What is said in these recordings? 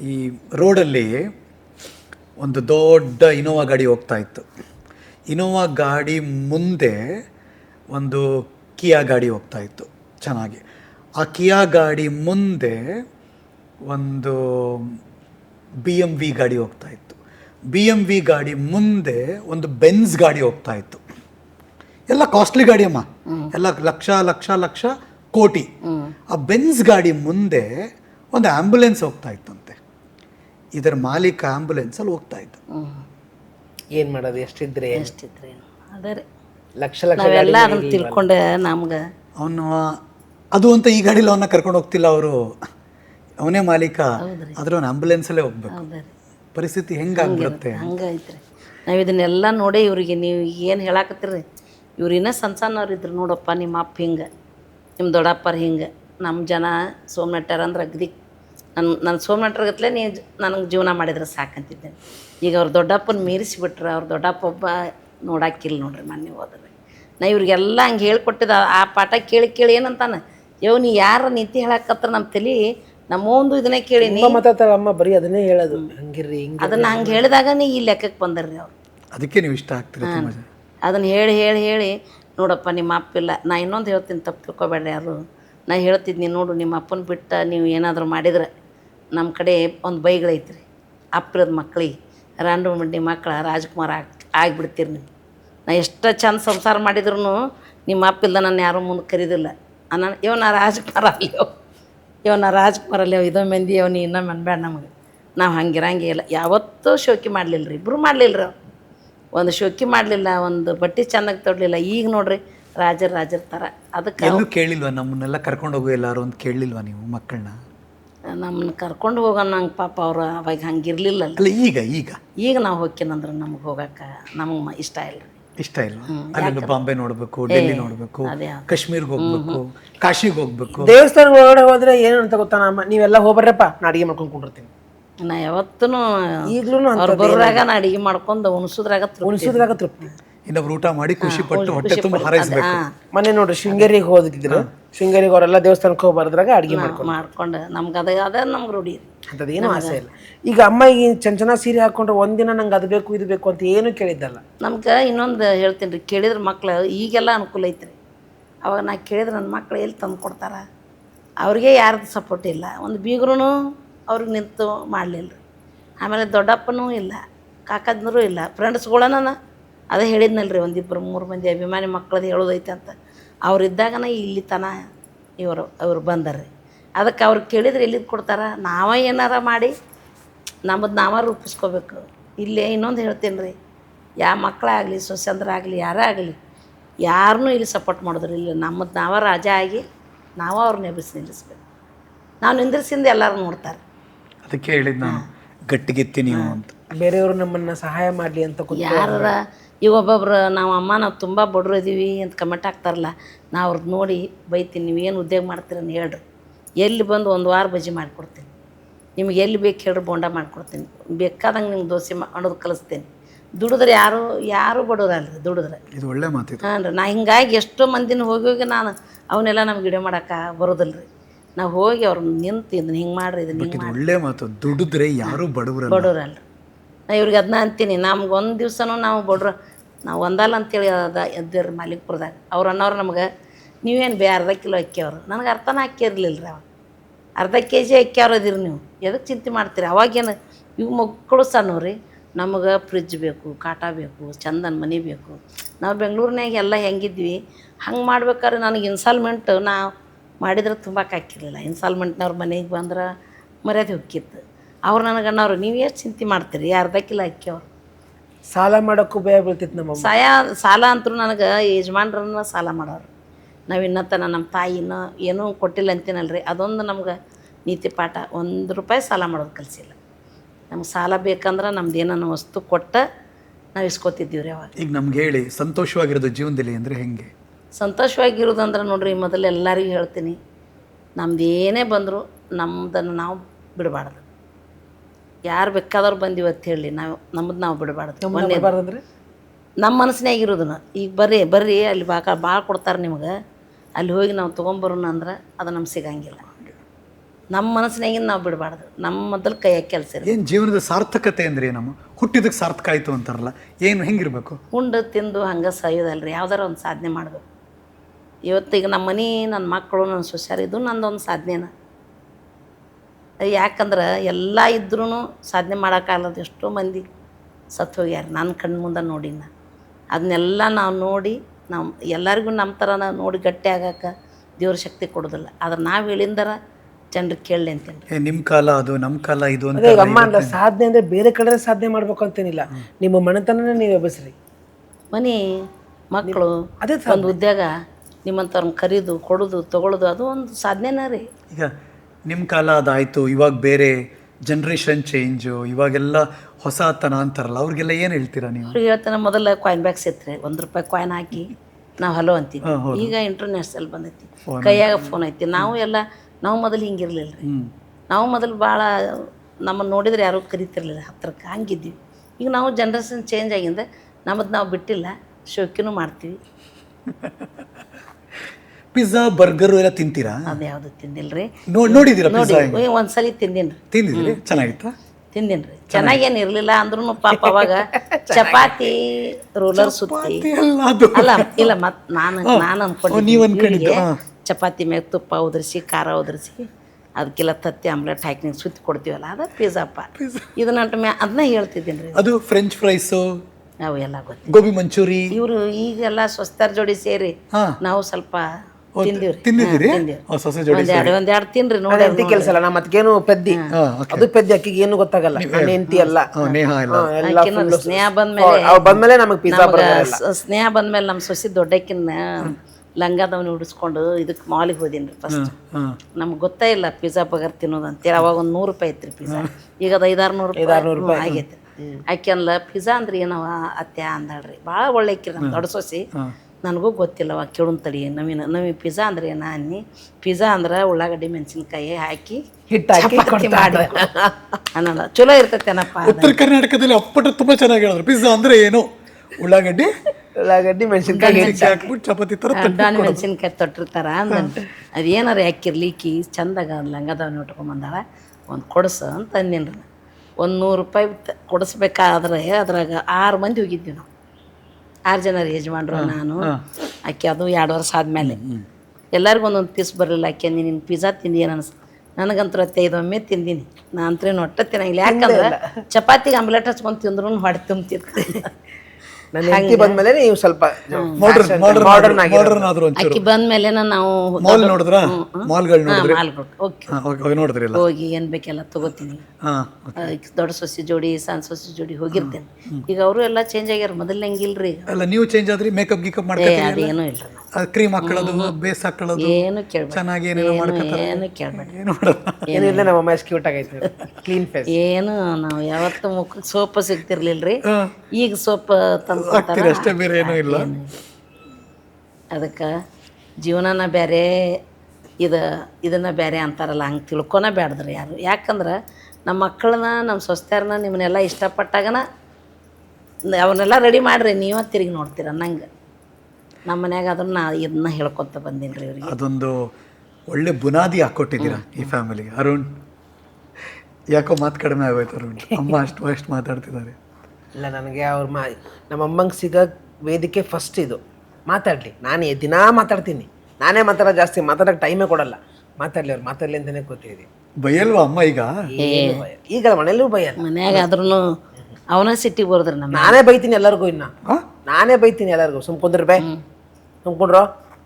ಈ ರೋಡಲ್ಲಿ ಒಂದು ದೊಡ್ಡ ಇನೋವಾ ಗಾಡಿ ಹೋಗ್ತಾ ಇತ್ತು. ಇನೋವಾ ಗಾಡಿ ಮುಂದೆ ಒಂದು ಕಿಯಾ ಗಾಡಿ ಹೋಗ್ತಾ ಇತ್ತು ಚೆನ್ನಾಗಿ. ಆ ಕಿಯಾ ಗಾಡಿ ಮುಂದೆ ಒಂದು ಬಿ ಎಂ ವಿ ಗಾಡಿ ಹೋಗ್ತಾ ಇತ್ತು. ಬಿ ಎಂ ವಿ ಗಾಡಿ ಮುಂದೆ ಒಂದು ಬೆನ್ಸ್ ಗಾಡಿ ಹೋಗ್ತಾ ಇತ್ತು. ಎಲ್ಲ ಕಾಸ್ಟ್ಲಿ ಗಾಡಿ ಅಮ್ಮ. ಎಲ್ಲ ಲಕ್ಷ ಲಕ್ಷ ಲಕ್ಷ ಕೋಟಿ. ಆ ಬೆನ್ಸ್ ಗಾಡಿ ಮುಂದೆ ಒಂದು ಆಂಬ್ಯುಲೆನ್ಸ್ ಹೋಗ್ತಾ ಇತ್ತಂತೆ ಇದರ ಮಾಲೀಕ ಆಂಬುಲೆನ್ಸಲ್ಲಿ ಹೋಗ್ತಾ ಇದ್ದ. ಏನ್ ಮಾಡೋದು? ಎಷ್ಟಿದ್ರೆ? ಅದೇ ರೀ. ಲಕ್ಷ ಲಕ್ಷ ನಾವೆಲ್ಲ ಅದನ್ನ ತಿಳ್ಕೊಂಡೆ ನಮ್ಗೆ. ಅವನು ಅದು ಅಂತ ಈ ಗಾಡಿಲಿ ಅವನ್ನ ಕರ್ಕೊಂಡು ಹೋಗ್ತಿಲ್ಲ ಅವರು. ಅವನೇ ಮಾಲೀಕ. ಆದ್ರೆ ಅವನು ಆಂಬುಲೆನ್ಸಲ್ಲೇ ಹೋಗ್ಬೇಕು. ಪರಿಸ್ಥಿತಿ ಹೆಂಗಾಗ್ಬಿಡುತ್ತೆ ಹಂಗೈತ್ರಿ ನಾವು ಇದನ್ನೆಲ್ಲ ನೋಡಿ ಇವ್ರಿಗೆ ನೀವು ಏನು ಹೇಳಾಕತ್ತೀರಿ? ಇವ್ರು ಇನ್ನೂ ಸಣ್ಣ ಸಣ್ಣವ್ರು ಇದ್ರು ನೋಡಪ್ಪ ನಿಮ್ಮ ಅಪ್ಪ ಹಿಂಗೆ ನಿಮ್ಮ ದೊಡ್ಡಪ್ಪರು ಹಿಂಗೆ ನಮ್ಮ ಜನ ಸೋಮನಟ್ಟಾರ ಅಂದ್ರೆ ಅಗದಿ ನನ್ನ ನನ್ನ ಸೋಮನಟ್ರಗತ್ಲೆ ನೀ ನನಗೆ ಜೀವನ ಮಾಡಿದ್ರೆ ಸಾಕಂತಿದ್ದೆ. ಈಗ ಅವ್ರ ದೊಡ್ಡಪ್ಪನ ಮೀರಿಸಿಬಿಟ್ರೆ ಅವ್ರ ದೊಡ್ಡಪ್ಪ ಒಬ್ಬ ನೋಡಾಕಿಲ್ಲ ನೋಡ್ರಿ ಮೊನ್ನೆ ಹೋದ್ರೆ. ನಾ ಇವ್ರಿಗೆಲ್ಲ ಹಂಗೆ ಹೇಳ್ಕೊಟ್ಟಿದ್ದ ಆ ಪಾಠ ಕೇಳಿ ಕೇಳಿ ಏನಂತಾನೆ ಯೋ ನೀ ಯಾರ ನೀತಿ ಹೇಳಕತ್ರ ನಮ್ಮ ತಲೆ? ನಮ್ಮ ಒಂದು ಇದನ್ನೇ ಕೇಳಿ ಮಾತಾಡ್ತಾರ ಅಮ್ಮ ಬರೀ ಅದನ್ನೇ ಹೇಳೋದು. ಹಂಗಿರ್ರಿ ಹಿಂಗೆ ಅದನ್ನ ಹಂಗೆ ಹೇಳಿದಾಗ ನೀ ಈ ಲೆಕ್ಕಕ್ಕೆ ಬಂದರ್ರಿ ಅವ್ರು. ಅದಕ್ಕೆ ನೀವು ಇಷ್ಟ ಆಗ್ತೀರಿ ತುಂಬಾ ಜನ ಅದನ್ನು ಹೇಳಿ ಹೇಳಿ ಹೇಳಿ ನೋಡಪ್ಪ ನಿಮ್ಮ ಅಪ್ಪ ಇಲ್ಲ. ನಾ ಇನ್ನೊಂದು ಹೇಳ್ತೀನಿ ತಪ್ಪು ತಿಳ್ಕೊಬೇಡ್ರಿ ಯಾರು. ನಾ ಹೇಳ್ತಿದ್ನಿ ನೋಡು ನಿಮ್ಮ ಅಪ್ಪನ ಬಿಟ್ಟು ನೀವು ಏನಾದರೂ ಮಾಡಿದ್ರೆ ನಮ್ಮ ಕಡೆ ಒಂದು ಬೈಗಳೈತ್ರಿ. ಅಪ್ಪಿರದ ಮಕ್ಳಿಗೆ ರಾಂಡು ಮಂಡಿ ಮಕ್ಕಳ ರಾಜ್ಕುಮಾರ್ ಆಗಿ, ಆಗಿಬಿಡ್ತೀರಿ ನೀವು ನಾ ಎಷ್ಟು ಚಂದ ಸಂಸಾರ ಮಾಡಿದ್ರು ನಿಮ್ಮ ಅಪ್ಪಿಲ್ಲ ನಾನು ಯಾರೂ ಮುಂದೆ ಕರೀದಿಲ್ಲ. ಅನ್ನ ಇವ ನಾ ರಾಜ್ಕುಮಾರ್ ಅಲ್ಲಿಯೋ ಇವ ನಾ ರಾಜ್ಕುಮಾರ್ ಅಲ್ಲಿಯೋ ಇದೋ ಮಂದಿ ಅವ್ನು ಇನ್ನೂ ಮನ್ಬೇಡ ನಮಗೆ. ನಾವು ಹಂಗಿರಂಗೆ ಇಲ್ಲ. ಯಾವತ್ತೂ ಶೋಕಿ ಮಾಡಲಿಲ್ಲ ರೀ ಇಬ್ಬರು ಮಾಡಲಿಲ್ಲ ರೀ ಒಂದು ಶೋಕಿ ಮಾಡಲಿಲ್ಲ, ಒಂದು ಬಟ್ಟೆ ಚೆನ್ನಾಗಿ ತೊಡಲಿಲ್ಲ. ಈಗ ನೋಡ್ರಿ, ರಾಜರ ರಾಜರ ಥರ ಅದಕ್ಕೆ ಕೇಳಿಲ್ವಾ ನಮ್ಮನ್ನೆಲ್ಲ ಕರ್ಕೊಂಡು ಹೋಗೋ ಎಲ್ಲಾರು ಅಂತ ಕೇಳಲಿಲ್ವಾ ನೀವು ಮಕ್ಕಳನ್ನ ನಮ್ಮನ್ನ ಕರ್ಕೊಂಡು ಹೋಗೋಣ ನಂಗೆ ಪಾಪ ಅವ್ರು ಅವಾಗ ಹಂಗಿರ್ಲಿಲ್ಲ ಅಲ್ಲ ಈಗ ಈಗ? ಈಗ ನಾವು ಹೋಗ್ತೀನಂದ್ರೆ ನಮ್ಗೆ ಹೋಗಕ್ಕೆ ನಮಗೆ ಇಷ್ಟ ಇಲ್ಲ ಇಷ್ಟ ಇಲ್ಲ. ಅಲ್ಲೆಲ್ಲ ಬಾಂಬೆ ನೋಡಬೇಕು ಡೆಲ್ಲಿ ನೋಡಬೇಕು ಅದೇ ಕಾಶ್ಮೀರ್ಗೆ ಹೋಗ್ಬೇಕು ಕಾಶಿಗೆ ಹೋಗ್ಬೇಕು. ದೇವಸ್ಥಾನ ಒಳಗಡೆ ಹೋದ್ರೆ ಏನು ಅಂತ ಗೊತ್ತಾ? ನಮ್ಮ ನೀವೆಲ್ಲ ಹೋಗ್ಬರ್ರಪ್ಪ ನಾ ಅಡಿಗೆ ಮಾಡ್ಕೊಂಡು ಕುಂಡಿರ್ತೀನಿ ನಾ ಯಾವತ್ತೂ ಈಗಲೂ ಅವ್ರು ಬರೋರಾಗ ನಾ ಅಡಿಗೆ ಮಾಡ್ಕೊಂಡು ಉಣಿಸೋದ್ರಾಗ ತೃಪ್ತಿ. ಉಣಿಸೋದ್ರಾಗ ತೃಪ್ತಿ. ಇನ್ನೊಬ್ರು ಊಟ ಮಾಡಿ ಖುಷಿ ಪಟ್ಟು ಹೊಟ್ಟೆ ತುಂಬ ಹಾರೈಸ್ಬೇಕು. ಮನೆ ನೋಡ್ರಿ ಶೃಂಗೇರಿಗೆ ಹೋಗಿದ್ರು ಶೃಂಗೇರಿಗೆ ಅವರೆಲ್ಲ ದೇವಸ್ಥಾನಕ್ಕೆ ಹೋಗಿ ಬರದ್ರಾಗ ಅಡಿಗೆ ಮಾಡ್ಕೊಂಡು. ಮಾಡ್ಕೊಂಡು. ನಮ್ಗೆ ಅದೇ ಅದೇ ನಮ್ಗೆ ರೂಢಿ. ಅಂಥದ್ದೇನು ಆಸೆ ಇಲ್ಲ. ಈಗ ಅಮ್ಮ ಈಗ ಚಂದ ಚೆನ್ನಾಗಿ ಸೀರೆ ಹಾಕೊಂಡ್ರೆ ಒಂದಿನ ನಂಗೆ ಅದು ಬೇಕು ಇದು ಬೇಕು ಅಂತ ಏನು ಕೇಳಿದ್ದಲ್ಲ. ನಮ್ಗೆ ಇನ್ನೊಂದು ಹೇಳ್ತೀನಿ ರೀ ಕೇಳಿದ್ರೆ ಮಕ್ಳು ಈಗೆಲ್ಲ ಅನುಕೂಲ ಐತ್ರಿ. ಅವಾಗ ನಾ ಕೇಳಿದ್ರೆ ನನ್ನ ಮಕ್ಳು ಎಲ್ಲಿ ತಂದು ಕೊಡ್ತಾರ? ಅವ್ರಿಗೆ ಯಾರ್ದು ಸಪೋರ್ಟ್ ಇಲ್ಲ. ಒಂದು ಬೀಗ್ರೂ ಅವ್ರಿಗೆ ನಿಂತು ಮಾಡಲಿಲ್ಲ ರೀ ಆಮೇಲೆ ದೊಡ್ಡಪ್ಪನೂ ಇಲ್ಲ ಕಾಕದ್ನೂ ಇಲ್ಲ ಫ್ರೆಂಡ್ಸ್ಗಳನ್ನ ಅದೇ ಹೇಳಿದ್ನಲ್ಲ ರೀ ಒಂದಿಬ್ಬರು ಮೂರು ಮಂದಿ ಅಭಿಮಾನಿ ಮಕ್ಳದ್ದು ಹೇಳೋದೈತೆ ಅಂತ. ಅವ್ರಿದ್ದಾಗನ ಇಲ್ಲಿ ತನ ಇವರು ಅವರು ಬಂದರ್ರಿ. ಅದಕ್ಕೆ ಅವ್ರು ಕೇಳಿದ್ರೆ ಎಲ್ಲಿದ್ದು ಕೊಡ್ತಾರೆ? ನಾವೇ ಏನಾರ ಮಾಡಿ ನಮ್ಮದು ನಾವೇ ರೂಪಿಸ್ಕೋಬೇಕು. ಇಲ್ಲೇ ಇನ್ನೊಂದು ಹೇಳ್ತೀನಿ ರೀ ಯಾವ ಮಕ್ಕಳಾಗಲಿ ಆಗಲಿ ಯಾರೇ ಆಗಲಿ ಯಾರನ್ನೂ ಇಲ್ಲಿ ಸಪೋರ್ಟ್ ಮಾಡಿದ್ರು ಇಲ್ಲಿ. ನಮ್ಮದು ನಾವೇ ರಾಜ ಆಗಿ ನಾವೇ ಅವ್ರನ್ನ ಎಬ್ಬಿಸಿ ನಿಲ್ಲಿಸ್ಬೇಕು. ನಾವು ನಿಂದ್ರಿಸಿಂದ ಎಲ್ಲರೂ ನೋಡ್ತಾರೆ. ಅದಕ್ಕೆ ಹೇಳಿದ್ದು ನಾನು ಗಟ್ಟಿಗೆತ್ತಿ ನೀವು ಅಂತ. ಬೇರೆಯವರು ನಮ್ಮನ್ನು ಸಹಾಯ ಮಾಡಲಿ ಅಂತ ಯಾರ ಈಗ ಒಬ್ಬೊಬ್ರು ನಾವು ಅಮ್ಮ ನಾವು ತುಂಬ ಬಡವ್ರು ಇದೀವಿ ಅಂತ ಕಮೆಂಟ್ ಹಾಕ್ತಾರಲ್ಲ ನಾ ಅವ್ರದ್ದು ನೋಡಿ ಬೈತೀನಿ ನೀವು ಏನು ಉದ್ಯೋಗ ಮಾಡ್ತೀರನ್ನು ಹೇಳ್ರಿ. ಎಲ್ಲಿ ಬಂದು ಒಂದು ವಾರ ಬಜ್ಜಿ ಮಾಡಿಕೊಡ್ತೀನಿ. ನಿಮ್ಗೆ ಎಲ್ಲಿ ಬೇಕು ಹೇಳ್ರಿ ಬೋಂಡ ಮಾಡಿಕೊಡ್ತೀನಿ. ಬೇಕಾದಂಗೆ ನಿಮ್ಗೆ ದೋಸೆ ಮಾಡೋದು ಕಲಿಸ್ತೀನಿ. ದುಡಿದ್ರೆ ಯಾರು ಯಾರು ಬಡವ್ರಲ್ಲ ದುಡಿದ್ರೆ. ಇದು ಒಳ್ಳೆ ಮಾತು ಹಾಂ ರೀ ನಾ ಹಿಂಗಾಗಿ ಎಷ್ಟೋ ಮಂದಿನ ಹೋಗಿ ಹೋಗಿ ನಾನು ಅವನ್ನೆಲ್ಲ ನಮ್ಗೆ ಗಿಡ ಮಾಡೋಕೆ ಬರೋದಿಲ್ಲ ರೀ ನಾವು ಹೋಗಿ ಅವ್ರನ್ನ ನಿಂತು ಇದನ್ನ ಹಿಂಗೆ ಮಾಡ್ರಿ ಇದನ್ನ ಹಿಂಗೆ ಇದು ಒಳ್ಳೆ ಮಾತು. ದುಡಿದ್ರೆ ಯಾರು ಬಡವರಲ್ಲ. ಬಡವ್ರಲ್ರಿ. ನಾ ಇವ್ರಿಗೆ ಅದನ್ನ ಅಂತೀನಿ ನಮ್ಗೆ ಒಂದು ದಿವ್ಸನೂ ನಾವು ಬಡ್ರ ನಾವು ಒಂದಲ್ಲ ಅಂತೇಳಿ ಅದ ಎದ್ದಿರಿ ಮಾಲಿಕ್ಪುರದಾಗ. ಅವ್ರು ಅನ್ನೋರು ನಮ್ಗೆ, ನೀವೇನು ಬೇ ಅರ್ಧ ಕಿಲೋ ಅಕ್ಕಿಯವ್ರು? ನನಗೆ ಅರ್ಥನ ಅಕ್ಕಿ ಇರಲಿಲ್ಲ ರೀ ಅವಾಗ. ಅರ್ಧ ಕೆ ಜಿ ಅಕ್ಕಿಯವ್ರು ಅದಿರಿ ನೀವು. ಎದಕ್ಕೆ ಚಿಂತೆ ಮಾಡ್ತೀರಿ? ಅವಾಗೇನು ಇವು ಮಕ್ಕಳು ಸಣ್ಣವ್ರಿ, ನಮಗೆ ಫ್ರಿಜ್ ಬೇಕು, ಕಾಟ ಬೇಕು, ಚಂದನ ಮನೆ ಬೇಕು. ನಾವು ಬೆಂಗಳೂರಿನಾಗ ಎಲ್ಲ ಹೆಂಗಿದ್ವಿ, ಹಂಗೆ ಮಾಡ್ಬೇಕಾದ್ರೆ ನನಗೆ ಇನ್ಸಾಲ್ಮೆಂಟ್ ನಾ ಮಾಡಿದ್ರೆ ತುಂಬಕ್ಕೆ ಹಾಕಿರಲಿಲ್ಲ ಇನ್ಸಾಲ್ಮೆಂಟ್ನವ್ರು ಮನೆಗೆ ಬಂದ್ರೆ ಮರ್ಯಾದೆ ಹುಕ್ಕಿತ್ತು. ಅವ್ರು ನನಗೆ ಅನ್ನೋರು, ನೀವು ಎಷ್ಟು ಚಿಂತೆ ಮಾಡ್ತೀರಿ? ಅರ್ಧ ಕಿಲೋ ಅಕ್ಕಿಯವ್ರು. ಸಾಲ ಮಾಡೋಕ್ಕೂ ಭಯ ಬೀಳ್ತಿತ್ತು ನಮ್ಮ ಸಾಯ ಸಾಲ ಅಂತೂ ನನಗೆ ಯಜಮಾನ್ರನ್ನ ಸಾಲ ಮಾಡೋರು. ನಾವು ಇನ್ನತನ ನಮ್ಮ ತಾಯಿನ ಏನೂ ಕೊಟ್ಟಿಲ್ಲ ಅಂತೀನಲ್ರಿ. ಅದೊಂದು ನಮ್ಗೆ ನೀತಿ ಪಾಠ. ಒಂದು ರೂಪಾಯಿ ಸಾಲ ಮಾಡೋದು ಕಲಿಸಿಲ್ಲ. ನಮ್ಗೆ ಸಾಲ ಬೇಕಂದ್ರೆ ನಮ್ದು ಏನನ್ನ ವಸ್ತು ಕೊಟ್ಟ ನಾವು ಇಸ್ಕೊತಿದ್ದೀವಿ ರೀ ಅವಾಗ. ಈಗ ನಮ್ಗೆ ಹೇಳಿ ಸಂತೋಷವಾಗಿರೋದು ಜೀವನದಲ್ಲಿ ಅಂದರೆ ಹೆಂಗೆ? ಸಂತೋಷವಾಗಿರೋದಂದ್ರೆ ನೋಡ್ರಿ ಮೊದಲು ಎಲ್ಲರಿಗೂ ಹೇಳ್ತೀನಿ. ನಮ್ದು ಏನೇ ಬಂದರೂ ನಮ್ಮದನ್ನು ನಾವು ಬಿಡಬಾರ್ದು. ಯಾರು ಬೇಕಾದವ್ರು ಬಂದು ಅಂತ ಹೇಳಿ ನಾವು ನಮ್ಮದು ನಾವು ಬಿಡಬಾರ್ದು. ಒಂದೇ ನಮ್ಮ ಮನಸ್ಸಿನಾಗ ಇರೋದನ್ನ. ಈಗ ಬರ್ರಿ ಬರ್ರಿ ಅಲ್ಲಿ ಬಾಕ ಭಾಳ ಕೊಡ್ತಾರೆ ನಿಮ್ಗೆ. ಅಲ್ಲಿ ಹೋಗಿ ನಾವು ತೊಗೊಂಬರೋಣ ಅಂದ್ರೆ ಅದು ನಮ್ಗೆ ಸಿಗಂಗಿಲ್ಲ. ನಮ್ಮ ಮನಸ್ಸಿನಾಗಿನ ನಾವು ಬಿಡಬಾರ್ದು. ನಮ್ಮ ಮೊದಲು ಕೈಯಾಗ ಕೆಲಸ ಏನು ಜೀವನದ ಸಾರ್ಥಕತೆ ಅಂದ್ರೆ ಏನಮ್ಮ? ಹುಟ್ಟಿದಕ್ಕೆ ಸಾರ್ಥಕ ಆಯಿತು ಅಂತಾರಲ್ಲ ಏನು ಹೆಂಗಿರಬೇಕು? ಉಂಡು ತಿಂದು ಹಂಗೆ ಸಾಯೋದಲ್ರಿ ಯಾವ್ದಾರ ಒಂದು ಸಾಧನೆ ಮಾಡಬೇಕು. ಇವತ್ತಿಗೆ ನಮ್ಮ ಮನೆ ನನ್ನ ಮಕ್ಕಳು ನನ್ನ ಸೊಸ್ಯಾರು ಇದು ನಂದೊಂದು ಸಾಧನೆನ. ಯಾಕಂದ್ರೆ ಎಲ್ಲ ಇದ್ರೂ ಸಾಧನೆ ಮಾಡೋಕ್ಕಾಗಲ್ಲದು ಎಷ್ಟೋ ಮಂದಿ ಸತ್ತು ಹೋಗ್ಯಾರ. ನನ್ನ ಕಣ್ಣು ಮುಂದೆ ನೋಡಿನ ನಾ ಅದನ್ನೆಲ್ಲ ನಾವು ನೋಡಿ ನಾವು ಎಲ್ಲರಿಗೂ ನಮ್ಮ ಥರ ನೋಡಿ ಗಟ್ಟಿ ಆಗಕ್ಕೆ ದೇವ್ರ ಶಕ್ತಿ ಕೊಡೋದಿಲ್ಲ. ಆದ್ರೆ ನಾವು ಹೇಳಿಂದರ ಜನರಿಗೆ ಕೇಳಲಿ ಅಂತೇಳಿ. ನಿಮ್ಮ ಕಾಲ ಅದು ನಮ್ಮ ಕಾಲ ಇದು ಅಂತ ಅಮ್ಮ ಅಲ್ಲ ಸಾಧನೆ ಅಂದರೆ ಬೇರೆ ಕಡೆ ಸಾಧನೆ ಮಾಡ್ಬೇಕು ಅಂತೇನಿಲ್ಲ. ನಿಮ್ಮ ಮನೆತನನೇ ನೀವು ಎಬ್ಬಸ್ರಿ ಮನೆ ಮಕ್ಕಳು ಅದೇ ಒಂದು ಉದ್ಯೋಗ ನಿಮ್ಮಂಥವ್ರನ್ನ ಕರೀದು ಕೊಡೋದು ತೊಗೊಳೋದು ಅದು ಒಂದು ಸಾಧನೆನ ರೀ. ಈಗ ನಿಮ್ಮ ಕಾಲ ಅದಾಯಿತು ಇವಾಗ ಬೇರೆ ಜನ್ರೇಷನ್ ಚೇಂಜು ಇವಾಗೆಲ್ಲ ಹೊಸತನ ಅಂತಾರಲ್ಲ ಅವ್ರಿಗೆಲ್ಲ ಏನು ಹೇಳ್ತೀರಾ ನೀವು? ಅವ್ರಿಗೆ ಹೇಳ್ತಾನೆ ಮೊದಲ ಕಾಯಿನ್ ಬ್ಯಾಗ್ಸ್ ಇತ್ತು ಒಂದು ರೂಪಾಯಿ ಕಾಯಿನ್ ಹಾಕಿ ನಾವು ಹಲೋ ಅಂತೀವಿ ಹೌದು. ಈಗ ಇಂಟರ್ನ್ಯಾಷನಲ್ ಬಂದೈತಿ. ಕೈಯಾಗ ಫೋನ್ ಐತಿ. ನಾವು ಎಲ್ಲ ನಾವು ಮೊದಲು ಹಿಂಗಿರ್ಲಿಲ್ಲ ರೀ ಹ್ಞೂ ನಾವು ಮೊದಲು ಭಾಳ ನಮ್ಮನ್ನು ನೋಡಿದ್ರೆ ಯಾರೂ ಕರಿತಿರ್ಲಿಲ್ಲ ಹತ್ರಕ್ಕೆ ಹಂಗಿದ್ವಿ. ಈಗ ನಾವು ಜನ್ರೇಷನ್ ಚೇಂಜ್ ಆಗಿಂದ ನಮ್ಮದು ನಾವು ಬಿಟ್ಟಿಲ್ಲ ಶೋಕಿನೂ ಮಾಡ್ತೀವಿ. ಪಿಜ್ಜಾ ಬರ್ಗರ್ ಎಲ್ಲ ತಿಂತೀರಾ? ಅದು ಯಾವುದು ತಿಂದಿಲ್ಲ ರೀ ನೋಡಿ ನೋಡಿದ್ದೀರಾ ನೋಡಿ ಪಿಜ್ಜಾ ಒಂದ್ಸಲಿ ತಿಂದೀನಿ ರೀ ತಿಂದಿದ್ದೀರಿ ಚೆನ್ನಾಗಿತ್ತಾ? ತಿಂದೀನಿ ರೀ ಚೆನ್ನಾಗೇನು ಇರಲಿಲ್ಲ ಅಂದ್ರೂ ಪಾಪ ಅವಾಗ ಚಪಾತಿ ರೋಲರ್ ಸುತ್ತಿ. ಅದು. ಅಲ್ಲ ಇಲ್ಲ ಮತ್ ನಾನು ನಾನು ಓ, ನೀವ್ ಅನ್ಕೊಂಡಿದ್ದು, ಅನ್ಕೊಂಡಿದ್ದೆ ಹಾ. ಚಪಾತಿ ಮ್ಯಾಗ ತುಪ್ಪ ಉದುರಿಸಿ ಖಾರ ಉದುರಿಸಿ ಅದಕ್ಕೆಲ್ಲ ತತ್ತಿ ಆಮ್ಲೆಟ್ ಹಾಕಿ ನಿಂಗೆ ಸುತ್ತಿ ಕೊಡ್ತೀವಲ್ಲ ಅದ ಪಿಜ್ಜಾಪ್ಪ ಇದನ್ನ ಮ್ಯಾ ಅದನ್ನ ಹೇಳ್ತಿದ್ದೀನಿ ರೀ ಅದು ಫ್ರೆಂಚ್ ಫ್ರೈಸು ನಾವು ಎಲ್ಲ ಗೊತ್ತಿ ಗೋಬಿ ಮಂಚೂರಿ. ಇವರು ಈಗೆಲ್ಲ ಸ್ವಸ್ಥರ ಜೋಡಿ ಸೇರಿ ಹಾ. ನಾವು ಸ್ವಲ್ಪ ತಿಂದಿದ್ದೀರಿ? ಸೊಸೆ ಜೋಡಿ ತಿನ್ರಿ ನೋಡಿ ಹೆಂಡತಿ ಕೆಲಸ ಅಲ್ಲ ನಮ್ಮ ಪೆದ್ದಿ. ಅದು ಪೆದ್ದಿ ಅಕ್ಕಿಗೆ ಏನು ಗೊತ್ತಾಗಲ್ಲ. ನನ್ನ ಹೆಂಡತಿ ಅಲ್ಲ. ನೇಹ ಎಲ್ಲ ಹಾ, ಎಲ್ಲ ಆಕಿನ ಸ್ನೇಹ ಬಂದ್ಮೇಲೆ ನಮ್ ಬಂದ್ಮೇಲೆ ನಮಗೆ ಪಿಜ್ಜಾ ಸ್ನೇಹ ಬಂದ್ಮೇಲೆ ನಮ್ಮ ಸೊಸಿ ದೊಡ್ಡಕ್ಕಿನ ಲಂಗಾದವನಿ ಉಡಿಸ್ಕೊಂಡು ಇದಕ್ಕೆ ಮಾಲಿಗೆ ಹೋದಿನ್ರಿ ಫಸ್ಟ್ ನಮ್ಗೆ ಗೊತ್ತೇ ಇಲ್ಲ ಪಿಜ್ಜಾ ಬಗರ್ ತಿನ್ನೋದು ಅಂತೇಳಿ ಅವಾಗ ಒಂದು ನೂರು ರೂಪಾಯಿ ಐತ್ರಿ ಪಿಜ್ಜಾ ಈಗ ಅದು ಐದಾರು ನೂರು ರೂಪಾಯಿ. ಆಗೈತೆ. ಆಕೆ ಅನ್ಲ ಪಿಜ್ಜಾ ಅಂದ್ರೆ ಏನವ ಅತ್ಯ? ಅಂದಾಳ್ರಿ ಭಾಳ ಒಳ್ಳೆ ಆಕಿ ನಮ್ ದೊಡ್ಡ ಸೊಸಿ. ನನಗೂ ಗೊತ್ತಿಲ್ಲವ ಕೇಳುನ್ ತಡಿ. ನವೀನ ನಮಗೆ ಪಿಜ್ಜಾ ಅಂದ್ರೆ ಏನ ಅನ್ನಿ? ಪಿಜ್ಜಾ ಅಂದ್ರೆ ಉಳ್ಳಾಗಡ್ಡಿ ಮೆಣಸಿನ್ಕಾಯಿ ಹಾಕಿ ಹಿಟ್ಟು ಹಾಕಿ ಚಪಾತಿ ಮಾಡಿ. ಅನ್ನೋದು. ಚಲೋ ಇರ್ತೈತೇನಪ್ಪ ಅದು. ಉತ್ತರ ಕರ್ನಾಟಕದಲ್ಲಿ ಅಪ್ಪಟ ತುಂಬಾ ಚೆನ್ನಾಗಿ ಹೇಳಿದ್ರು ಪಿಜ್ಜಾ ಅಂದ್ರೆ ಏನು? ಉಳ್ಳಾಗಡ್ಡಿ ಉಳ್ಳಾಗಡ್ಡಿ ಮೆಣಸಿನ್ಕಾಯಿ ಮೆಣಸಿನ್ಕಾಯಿ ಹಾಕ್ಬಿಟ್ಟು ಚಪಾತಿ ತರ ಅಡ್ಡಾಣಿ ಮೆಣಸಿನ್ಕಾಯಿ ತೊಟ್ಟಿರ್ತಾರ ಅಂದನ್. ಅದು ಏನಾರ ಹಾಕಿರ್ಲಿಕ್ಕಿ ಚಂದಾಗ ಲಂಗದವನ್ನ ಉಟ್ಕೊಂಬಂದಾಳ ಒಂದು ಕೊಡ್ಸು ಅಂತ ಅಂದಿನ್ರಿ ಒಂದು ನೂರು ರೂಪಾಯಿ ತ- ಕೊಡಿಸ್ಬೇಕಾದ್ರೆ ಅದ್ರಾಗ ಆರು ಮಂದಿ ಹೋಗಿದ್ವಿ ನಾವು. ಆರು ಜನ ಯಜಮಾನ್ರು ನಾನು. ಆಕೆ ಅದು ಎರಡು ವರ್ಷ ಆದಮೇಲೆ. ಎಲ್ಲರಿಗೂ ಒಂದೊಂದು ಪೀಸ್ ಬರಲಿಲ್ಲ ಆಕೆ ನೀನು ಪಿಜ್ಜಾ ತಿಂದೀನಿ ಅನ್ಸ್? ನನಗಂತೂ ಐದೊಮ್ಮೆ ತಿಂದೀನಿ. ನಾ ಅಂತೇನು ಒಟ್ಟ ತಿನ್ನಂಗಿಲ್ಲ. ಯಾಕಂದ್ರೆ ಚಪಾತಿಗೆ ಆಮ್ಲೆಟ್ ಹಚ್ಕೊಂಡು ತಿಂದ್ರು ತುಂಬ ತುಂಬ್ತಿರ್ತಿ ನನ್ನ ಹೆಂಡತಿ ಬಂದ್ಮೇಲೆ ನೀವು ಸ್ವಲ್ಪ ಮಾಡರ್ನ್ ಮಾಡರ್ನ್ ಮಾಡರ್ನ್ ಆಗಿ ಮಾಡರ್ನ್ ಆದ್ರು ಒಂಚೂರು. ಆಕೆ ಬಂದ್ಮೇಲೆ ನಾವು ಮಾಲ್ ನೋಡಿದ್ರ? ಮಾಲ್ಗಳು ನೋಡಿದ್ರಿ? ಮಾಲ್ಗಳು ಓಕೆ. ಹೋಗಿ ಹೋಗಿ ನೋಡಿದ್ರಿಲ್ಲ? ಹೋಗಿ ಏನು ಬೇಕೆಲ್ಲ ತಗೋತೀನಿ. ಹಾ ದೊಡ್ಡ ಸೊಸಿ ಜೋಡಿ ಸಣ್ಣ ಸೊಸಿ ಜೋಡಿ ಹೋಗಿರ್ತೇನೆ. ಈಗ ಅವರು ಎಲ್ಲ ಚೇಂಜ್ ಆಗ್ಯಾರ ಮೊದಲು ಹಂಗಿಲ್ರಿ. ರೀ ಅಲ್ಲ ನೀವು ಚೇಂಜ್ ಆದ್ರಿ ಮೇಕಪ್ ಗೀಕಪ್ ಏ ಮಾಡ್ಕೊತೀರಿ ಅದೇನೂ ಇಲ್ರಿ ನಾವು ಕ್ರೀಮ್ ಹಾಕೊಳ್ಳೋದು ಬೇಸ್ ಹಾಕೊಳ್ಳೋದು ಏನು ಕೇಳಬೇಡ. ಚೆನ್ನಾಗಿ ಏನೇನೋ ಮಾಡ್ಕೊತಾರೆ. ಏನು ಕೇಳಬೇಡ. ಏನು ಮಾಡಲ್ಲ ಏನಿಲ್ಲ. ನಮ್ಮ ಅಮ್ಮ ಕ್ಯೂಟ್ ಆಗೈತೆ ಕ್ಲೀನ್ ಫೇಸ್ ಏನು ನಾವು ಯಾವತ್ತು ಮುಖಕ್ಕೆ ಸೋಪ್ ಸಿಗ್ತಿರ್ಲಿಲ್ಲ ರೀ ಈಗ ಸೋಪ್ ತಂದು ಅಷ್ಟೇ ಬೇರೆ ಏನೂ ಇಲ್ಲ. ಅದಕ್ಕೆ ಜೀವನನ ಬೇರೆ ಇದು ಇದನ್ನ ಬೇರೆ ಅಂತಾರಲ್ಲ ಹಂಗೆ ತಿಳ್ಕೊನ ಬೇಡ್ದ್ರಿ ಯಾರು. ಯಾಕಂದ್ರೆ ನಮ್ಮ ಮಕ್ಕಳನ್ನ ನಮ್ಮ ಸ್ವಸ್ಥರನ್ನ ನಿಮ್ಮನ್ನೆಲ್ಲ ಇಷ್ಟಪಟ್ಟಾಗನ ಅವನ್ನೆಲ್ಲ ರೆಡಿ ಮಾಡ್ರಿ ನೀವೇ ತಿರುಗಿ ನೋಡ್ತೀರ ನಂಗೆ. ನಮ್ಮ ಮನ್ಯಾಗ ಅದನ್ನ ನಾ ಇದನ್ನ ಹೇಳ್ಕೊತ ಬಂದೀನಿ ರೀ ಇವ್ರಿಗೆ. ಅದೊಂದು ಒಳ್ಳೆ ಬುನಾದಿ ಹಾಕೊಟ್ಟಿದ್ದೀರಾ ಈ ಫ್ಯಾಮಿಲಿಗೆ. ಅರುಣ್ ಯಾಕೋ ಮಾತು ಕಡಿಮೆ ಆಗೋಯ್ತು ಅರುಣ್? ಅಮ್ಮ ಅಷ್ಟು ಅಷ್ಟು ಮಾತಾಡ್ತಿದ್ದಾರೆ. ಇಲ್ಲ ನನಗೆ ಅವ್ರ ಮಾ ನಮ್ಮ ಅಮ್ಮಂಗೆ ಸಿಗೋ ವೇದಿಕೆ ಫಸ್ಟ್ ಇದು. ಮಾತಾಡಲಿ. ನಾನು ದಿನಾ ಮಾತಾಡ್ತೀನಿ. ನಾನೇ ಮಾತಾಡೋ ಜಾಸ್ತಿ ಮಾತಾಡೋಕೆ ಟೈಮೇ ಕೊಡಲ್ಲ. ಮಾತಾಡಲಿ ಅವ್ರು ಮಾತಾಡಲಿ ಅಂತಲೇ ಕೂತಿದ್ವಿ. ಬೈಯಲ್ವಾ ಅಮ್ಮ ಈಗ? ಏನು ಭಯ. ಈಗ ಮನೇಲೂ ಭಯ ಮನ್ಯಾಗ ಆದ್ರೂ ಅವನ ಸಿಟ್ಟಿಗೆ ಬರೋದ್ರಿ ನಮ್ಮ ನಾನೇ ಬೈತೀನಿ ಎಲ್ಲರಿಗೂ ಇನ್ನ. ನಾನೇ ಬೈತೀನಿ ಎಲ್ಲರಿಗೂ. ಸುಮ್ ಕುಂದ್ರ ಬೇ ಸುಮ್ಕೊಂಡ್ರೋ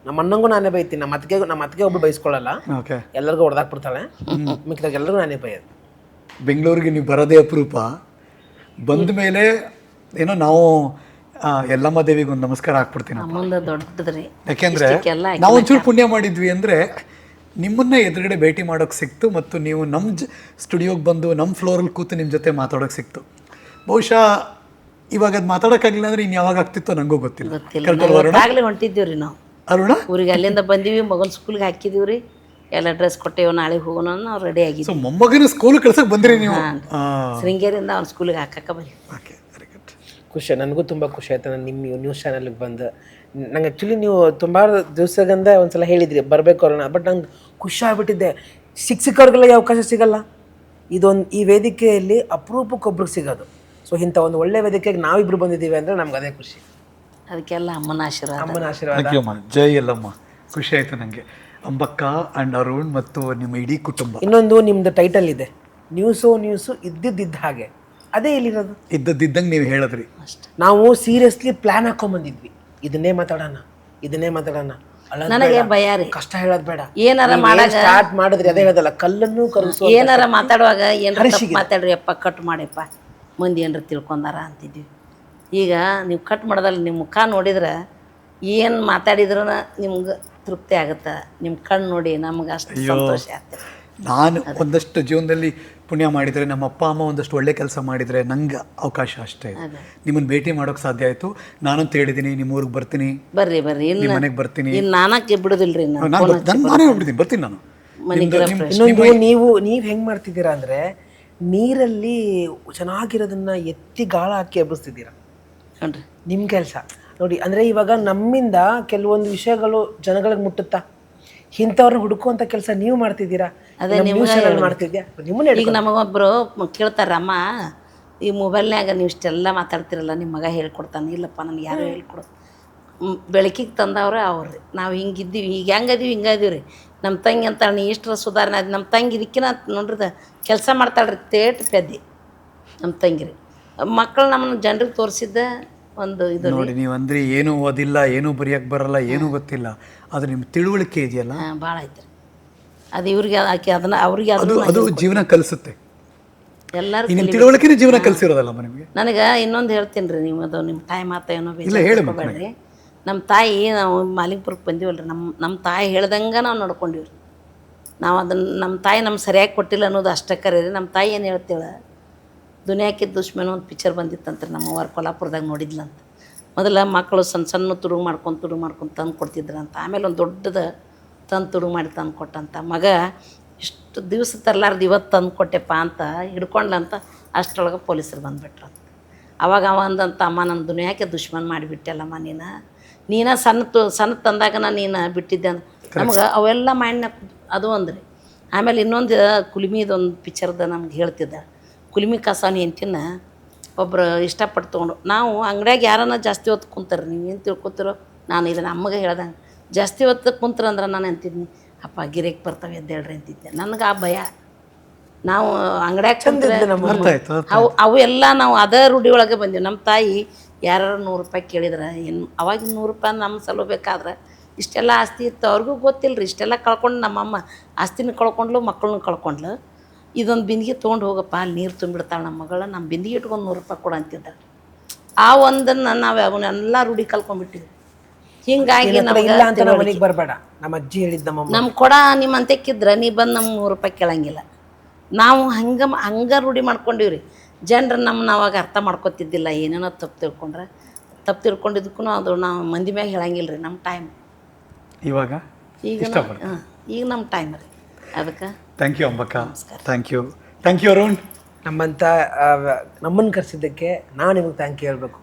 ನಮ್ಮ ಅಣ್ಣಂಗೂ ನಾನೇ ಬೈತೀನಿ. ನಮ್ಮ ಅತ್ತಿಗೆ ನಮ್ಮ ಅತ್ತಿಗೆ ಒಬ್ಬ ಬೈಸ್ಕೊಳ್ಳಲ್ಲ. ಓಕೆ. ಎಲ್ಲರಿಗೂ ಹೊಡೆದಾಕ್ಬಿಡ್ತಾಳೆ. ಮಿಕ್ಕಿದಾಗ ಎಲ್ಲರಿಗೂ ನಾನೇ ಬೈಯೋದು. ಬೆಂಗಳೂರಿಗೆ ನೀವು ಬರೋದೇ ಅಪರೂಪ. ಬಂದ ಮೇಲೆ ಏನೋ ನಾವು ಎಲ್ಲಮ್ಮ ಯಲ್ಲಮ್ಮ ದೇವಿಗೆ ಒಂದು ನಮಸ್ಕಾರ ಹಾಕ್ಬಿಡ್ತೀನಿ ದೊಡ್ಡದ್ರಿ. ಯಾಕೆಂದ್ರೆ ಇಷ್ಟಕ್ಕೆಲ್ಲ ನಾವು ಒಂಚೂರು ಪುಣ್ಯ ಮಾಡಿದ್ವಿ ಅಂದ್ರೆ ನಿಮ್ಮನ್ನ ಎದುರುಗಡೆ ಭೇಟಿ ಮಾಡೋಕೆ ಸಿಕ್ತು ಮತ್ತು ನೀವು ನಮ್ಮ ಜ ಸ್ಟುಡಿಯೋಗೆ ಬಂದು ನಮ್ಮ ಫ್ಲೋರಲ್ಲಿ ಕೂತು ನಿಮ್ಮ ಜೊತೆ ಮಾತಾಡೋಕೆ ಸಿಕ್ತು. ಬಹುಶಃ ಇವಾಗ ಅದು ಮಾತಾಡೋಕ್ಕಾಗಲಿಲ್ಲ ಅಂದ್ರೆ ಇನ್ನು ಯಾವಾಗ ಆಗ್ತಿತ್ತು ನಂಗೂ ಗೊತ್ತಿಲ್ಲ. ಅಲ್ವಾ ಅರುಣ ಹೊಂಟಿದ್ದೀವಿ ರೀ ನಾವು. ಅರುಣ? ಊರಿಗೆ ಅಲ್ಲಿಂದ ಬಂದೀವಿ ಮಗನ ಸ್ಕೂಲ್ಗೆ ಹಾಕಿದೀವಿ ರೀ ಎಲ್ಲ ಡ್ರೆಸ್ ಕೊಟ್ಟೇವು ನಾಳೆ ಹೋಗೋಣ ನಾವು ರೆಡಿ ಸೊ ಆಗಿದ್ವಿ. ಮೊಮ್ಮಗನ ಸ್ಕೂಲ್ ಕಳ್ಸಕ್ಕೆ ಬಂದ್ರಿ ನೀವು? ಶೃಂಗೇರಿಯಿಂದ ಅವ್ನ ಸ್ಕೂಲ್ಗೆ ಹಾಕಕ್ಕ ಬರ್ರಿ ಓಕೆ ವೆರಿ ಗುಡ್ ಖುಷಿ ನನಗೂ ತುಂಬ ಖುಷಿ ಆಯ್ತು. ನಾನು ನಿಮ್ಮ ನ್ಯೂಸ್ ಚಾನಲ್ಗೆ ಬಂದು. ನಂಗೆ ಆ್ಯಕ್ಚುಲಿ ನೀವು ತುಂಬ ದಿವಸಗಂದ ಒಂದ್ಸಲ ಹೇಳಿದ್ರಿ ಬರಬೇಕು ಅರೋಣ. ಬಟ್ ನಂಗೆ ಖುಷಿ ಆಗ್ಬಿಟ್ಟಿದ್ದೆ. ಸಿಕ್ಕ ಸಿಕ್ಕವ್ರಿಗೆಲ್ಲ ಈ ಅವಕಾಶ ಸಿಗಲ್ಲ. ಇದೊಂದು ಈ ವೇದಿಕೆಯಲ್ಲಿ ಅಪರೂಪಕ್ಕೊಬ್ರಿಗೆ ಸಿಗೋದು. ಸೊ ಇಂಥ ಒಂದು ಒಳ್ಳೆ ವೇದಿಕೆಗೆ ನಾವಿಬ್ರು ಬಂದಿದ್ದೀವಿ ಅಂದ್ರೆ ನಮ್ಗೆ ಅದೇ ಖುಷಿ. ಅದಕ್ಕೆಲ್ಲ ಅಮ್ಮನ ಆಶೀರ್ವಾದ. ಅಮ್ಮನ ಆಶೀರ್ವಾದ. ಥ್ಯಾಂಕ್ ಯು ಅಮ್ಮ. ಜೈ ಎಲ್ಲಮ್ಮ ಖುಷಿ ಆಯ್ತು ನನಗೆ ಅಂಬಕ್ಕ ಅಂಡ್ ಅರುಣ್ ಮತ್ತು ನಿಮ್ಮ ಇಡೀ ಕುಟುಂಬ. ಇನ್ನೊಂದು ನಿಮ್ದು ಟೈಟಲ್ ಇದೆ. ನ್ಯೂಸು ನ್ಯೂಸು ಇದ್ದಿದ್ದಿದ್ದ ಹಾಗೆ. ಅದೇ ಇಲ್ಲಿರೋದು ಇದ್ದದ್ದಿದ್ದಂಗೆ ನೀವು ಹೇಳಿದ್ರಿ. ನಾವು ಸೀರಿಯಸ್ಲಿ ಪ್ಲಾನ್ ಹಾಕೊಂಬಂದಿದ್ವಿ ಇದನ್ನೇ ಮಾತಾಡೋಣ ಇದನ್ನೇ ಮಾತಾಡೋಣ. ಅಲ್ಲ ನನಗೆ ಭಯ ರೀ. ಕಷ್ಟ ಹೇಳೋದು ಬೇಡ. ಏನಾರ ಮಾಡಾಗ ಸ್ಟಾರ್ಟ್ ಮಾಡಿದ್ರಿ ಅದೇ ಹೇಳೋದಲ್ಲ. ಕಲ್ಲನ್ನು ಕರಗಿಸೋ ಏನಾರ ಮಾತಾಡುವಾಗ ಏನಾರ ಮಾತಾಡ್ರಿ ಅಪ್ಪ ಕಟ್ ಮಾಡಿಪ್ಪ. ಮಂದಿ ಏನರ ತಿಳ್ಕೊಂಡಾರ ಅಂತಿದ್ವಿ. ಈಗ ನೀವು ಕಟ್ ಮಾಡೋದಲ್ಲ ನಿಮ್ಮ ಮುಖ ನೋಡಿದ್ರೆ ಏನು ಮಾತಾಡಿದ್ರೂ ನಿಮ್ಗೆ ತೃಪ್ತಿ ಆಗುತ್ತೆ. ನಿಮ್ಮ ಕಣ್ಣು ನೋಡಿ ನಮ್ಗೆ ಅಷ್ಟು ಸಂತೋಷ ಆಗ್ತದೆ ನಾನು ಒಂದಷ್ಟು ಜೀವನದಲ್ಲಿ ಪುಣ್ಯ ಮಾಡಿದರೆ ನಮ್ಮ ಅಪ್ಪ ಅಮ್ಮ ಒಂದಷ್ಟು ಒಳ್ಳೆ ಕೆಲಸ ಮಾಡಿದರೆ ನಂಗೆ ಅವಕಾಶ ಅಷ್ಟೇ. ನಿಮ್ಮನ್ನು ಭೇಟಿ ಮಾಡೋಕೆ ಸಾಧ್ಯ ಆಯಿತು. ನಾನಂತ ಹೇಳಿದ್ದೀನಿ ನಿಮ್ಮ ಊರಿಗೆ ಬರ್ತೀನಿ. ಬರ್ರಿ ಬರ್ರಿ. ನಿಮ್ಮ ಮನೆಗೆ ಬರ್ತೀನಿ. ನಾನಕ್ಕೆ ಬಿಡೋದಿಲ್ರಿ ನಾನು ನಾನು ಬಿಡ್ತೀನಿ ಬರ್ತೀನಿ. ನಾನು. ನೀವು ನೀವು ಹೆಂಗ್ ಮಾಡ್ತಿದ್ದೀರಾ ಅಂದ್ರೆ ನೀರಲ್ಲಿ ಚೆನ್ನಾಗಿರೋದನ್ನ ಎತ್ತಿ ಗಾಳ ಹಾಕಿ ಎಬ್ಬಿಸ್ತಿದ್ದೀರಾ? ನಿಮ್ ನಿಮ್ಮ ಕೆಲಸ. ನೋಡಿ ಅಂದರೆ ಇವಾಗ ನಮ್ಮಿಂದ ಕೆಲವೊಂದು ವಿಷಯಗಳು ಜನಗಳಿಗೆ ಮುಟ್ಟುತ್ತಾ? ಇಂಥವ್ರನ್ನ ಹುಡುಕುವಂಥ ಕೆಲಸ ನೀವು ಮಾಡ್ತಿದ್ದೀರಾ? ಅದೇ ನಮ್ಮ news channel ಮಾಡ್ತಿದ್ಯಾ? ನಿಮ್ಮನ್ನ ಈಗ ನಮಗೊಬ್ಬರು ಕೇಳ್ತಾರಮ್ಮ ಈ ಮೊಬೈಲ್ನ್ಯಾಗ ನೀವು ಇಷ್ಟೆಲ್ಲ ಮಾತಾಡ್ತಿರಲ್ಲ ನಿಮ್ಮ ಮಗ ಹೇಳ್ಕೊಡ್ತಾನೆ ಇಲ್ಲಪ್ಪ ನನಗೆ ಯಾರು ಹೇಳ್ಕೊಡು ಬೆಳಕಿಗೆ ತಂದವ್ರೆ ಅವ್ರಿ. ನಾವು ಹಿಂಗಿದ್ದೀವಿ ಈಗ ಹೆಂಗದೀವಿ ಹಿಂಗದೀವಿ ರೀ ನಮ್ಮ ತಂಗಿ ಅಂತ ನೀ ಇಷ್ಟರ ಸುಧಾರಣೆ ಅದು ನಮ್ಮ ತಂಗಿ ಇದಕ್ಕಿನ ನೋಡ್ರಿ ಕೆಲಸ ಮಾಡ್ತಾಳ್ರಿ ತೇಟ್ ಪೆದ್ದಿ ನಮ್ಮ ತಂಗಿ ರೀ ಮಕ್ಕಳು ನಮ್ಮನ್ನು ಜನರಿಗೆ ತೋರಿಸಿದ್ದ ಒಂದು ಇದು ನೋಡಿ ನೀವು ಅಂದ್ರೆ ಏನೂ ಓದಿಲ್ಲ ಏನೂ ಬರೆಯಕ್ಕೆ ಬರಲ್ಲ ಏನೂ ಗೊತ್ತಿಲ್ಲ. ಅದು ನಿಮ್ಮ ತಿಳುವಳಿಕೆ ಇದೆಯಲ್ಲ? ಭಾಳ ಐತೆ ರೀ ಅದು ಇವ್ರಿಗೆ ಆಕೆ ಅದನ್ನ ಅವ್ರಿಗೆ ಅದು ಅದು ಜೀವನ ಕಲಿಸುತ್ತೆ. ಎಲ್ಲರೂ ನಿಮ್ಮ ತಿಳುವಳಿಕೆನೇ ಜೀವನ ಕಲಿಸಿರೋದಲ್ಲ ನಿಮಗೆ? ನನಗೆ ಇನ್ನೊಂದು ಹೇಳ್ತೀನಿ ರೀ ನೀವು ಅದು ನಿಮ್ಮ ತಾಯಿ ಮಾತ ಏನೋ ಇಲ್ಲ, ಹೇಳಿ ನಮ್ಮ ತಾಯಿ ನಾವು ಮಾಲಿಂಗ್ಪುರಕ್ಕೆ ಬಂದೀವಲ್ಲ ರೀ ನಮ್ಮ ನಮ್ಮ ತಾಯಿ ಹೇಳ್ದಂಗೆ ನಾವು ನಡ್ಕೊಂಡಿವ್ರಿ. ನಾವು ಅದನ್ನು, ನಮ್ಮ ತಾಯಿ ನಮ್ಗೆ ಸರಿಯಾಗಿ ಕೊಟ್ಟಿಲ್ಲ ಅನ್ನೋದು ಅಷ್ಟೇ ಕರೆ ರೀ ನಮ್ಮ ತಾಯಿ ಏನು ಹೇಳ್ತೇವೆ ದುನಿಯಾಕಿದ್ದ ದುಶ್ಮನ ಒಂದು ಪಿಕ್ಚರ್ ಬಂದಿತ್ತಂತ್ರಿ ನಮ್ಮ ಅವ್ರ ಕೊಲ್ಲಾಪುರದಾಗ ನೋಡಿದ್ಲಂತ. ಮೊದಲ ಮಕ್ಕಳು ಸಣ್ಣ ಸಣ್ಣ ತುಡುಗು ಮಾಡ್ಕೊಂಡು ತುಡುಗು ಮಾಡ್ಕೊಂಡು ತಂದು ಕೊಡ್ತಿದ್ರಂತ. ಆಮೇಲೆ ಒಂದು ದೊಡ್ಡದ ತಂದು ತುಡುಗು ಮಾಡಿ ತಂದು ಕೊಟ್ಟಂತ. ಮಗ ಇಷ್ಟು ದಿವಸ ತರಲಾರ್ದು ಇವತ್ತು ತಂದು ಕೊಟ್ಟೆಪ್ಪ ಅಂತ ಹಿಡ್ಕೊಂಡ್ಲಂತ ಅಷ್ಟರೊಳಗೆ ಪೊಲೀಸರು ಬಂದುಬಿಟ್ರಂತ. ಅವಾಗ ಅವ ಅಂದಂತ, ಅಮ್ಮ ನನ್ನ ದುನಿಯಾಕೆ ದುಶ್ಮನ್ ಮಾಡಿಬಿಟ್ಟೆಲ್ಲಮ್ಮ ನೀನು. ನೀನು ಸಣ್ಣ ತು ಸಣ್ಣ ತಂದಾಗ ನೀನು ಬಿಟ್ಟಿದ್ದೆ ಅಂದ್ರೆ ನಮ್ಗೆ ಅವೆಲ್ಲ ಮೈಂಡ್ನಾಗ ಅದು ಅಂದ್ರಿ ಆಮೇಲೆ ಇನ್ನೊಂದು ಕುಲಿಮಿದೊಂದು ಪಿಕ್ಚರ್ದ ನಮ್ಗೆ ಹೇಳ್ತಿದ್ದ. ಕುಲಿಮಿ ಕಸಾನಿ ಅಂತಿನ ಒಬ್ಬರು ಇಷ್ಟಪಟ್ಟು ತೊಗೊಂಡು. ನಾವು ಅಂಗಡ್ಯಾಗ ಯಾರನ್ನ ಜಾಸ್ತಿ ಹೊತ್ತು ಕುಂತಾರೆ ನೀವು ಏನು ತಿಳ್ಕೊತಿರೋ ನಾನು ಇದನ್ನು ಅಮ್ಮಗೆ ಹೇಳ್ದಂಗೆ ಜಾಸ್ತಿ ಹೊತ್ತು ಕುಂತ್ರಂದ್ರೆ ನಾನು ಅಂತಿದ್ನಿ. ಅಪ್ಪ ಗಿರೇಕ್ ಬರ್ತಾವೆ ಎದ್ದೇಳ್ರಿ ಅಂತಿದ್ದೆ. ನನಗೆ ಆ ಭಯ. ನಾವು ಅಂಗಡ್ಯಾಗ ಕುಂತ್ರೆ ಅವು ಅವು ಎಲ್ಲ ನಾವು ಅದೇ ರೂಢಿ ಒಳಗೆ ಬಂದೀವಿ. ನಮ್ಮ ತಾಯಿ ಯಾರು ನೂರು ರೂಪಾಯಿ ಕೇಳಿದ್ರೆ ಏನು ಅವಾಗಿನ ನೂರು ರೂಪಾಯಿ ನಮ್ಮ ಸಲಬೇಕಾದ್ರೆ ಇಷ್ಟೆಲ್ಲ ಆಸ್ತಿ ಇತ್ತು ಅವ್ರಿಗೂ ಗೊತ್ತಿಲ್ಲ ರೀ ಇಷ್ಟೆಲ್ಲ ಕಳ್ಕೊಂಡು ನಮ್ಮಮ್ಮ ಆಸ್ತಿನ ಕಳ್ಕೊಂಡ್ಲು ಮಕ್ಕಳನ್ನ ಕಳ್ಕೊಂಡ್ಲು. ಇದೊಂದು ಬಿಂದಿಗೆ ತೊಗೊಂಡು ಹೋಗಪ್ಪ ಅಲ್ಲಿ ನೀರು ತುಂಬಿಡ್ತಾಳೆ ನಮ್ಮ ಮಗಳ ನಮ್ಮ ಬಿಂದಿಗೆ ಇಟ್ಕೊಂಡು ನೂರು ರೂಪಾಯಿ ಕೊಡು ಅಂತಿದ್ದಾಳೆ ಆ ಒಂದನ್ನು ನಾವು ಅವನ್ನೆಲ್ಲ ರೂಢಿ ಕಲ್ಕೊಂಡ್ಬಿಟ್ಟಿವಿ. ಹಿಂಗಾಗಿ ನಮಗೆ ಬರಬೇಡ. ನಮ್ಮ ಅಜ್ಜಿ ಹೇಳಿದ್ದ ನಮ್ಮ ನಮ್ಮ ಕೊಡ ನಿಮ್ಮ ಅಂತ್ಯಕ್ಕಿದ್ರೆ ನೀ ಬಂದು ನಮ್ಮ ನೂರು ರೂಪಾಯಿ ಕೇಳಂಗಿಲ್ಲ. ನಾವು ಹಂಗೆ ಹಂಗೆ ರೂಢಿ ಮಾಡ್ಕೊಂಡಿವ್ರಿ. ಜನರು ನಮ್ಮನ್ನ ಅವಾಗ ಅರ್ಥ ಮಾಡ್ಕೊತಿದ್ದಿಲ್ಲ ಏನೇನೋ ತಪ್ಪು ತಿಳ್ಕೊಂಡ್ರೆ. ತಪ್ಪು ತಿಳ್ಕೊಂಡಿದ್ದಕ್ಕೂ ಅದು ನಾವು ಮಂದಿ ಮ್ಯಾಗ ಹೇಳಂಗಿಲ್ಲ ರೀ ನಮ್ಮ ಟೈಮ್ ಇವಾಗ? ಈಗ ಹಾಂ ಈಗ ನಮ್ಮ ಟೈಮ್ ರೀ. ಅದಕ್ಕೆ? Thank you Ambakka thank you thank you Arun. ನಮ್ಮಂಥ ನಮ್ಮನ್ನು ಕರೆಸಿದ್ದಕ್ಕೆ ನಾನು ನಿಮಗೆ ಥ್ಯಾಂಕ್ ಯು ಹೇಳಬೇಕು.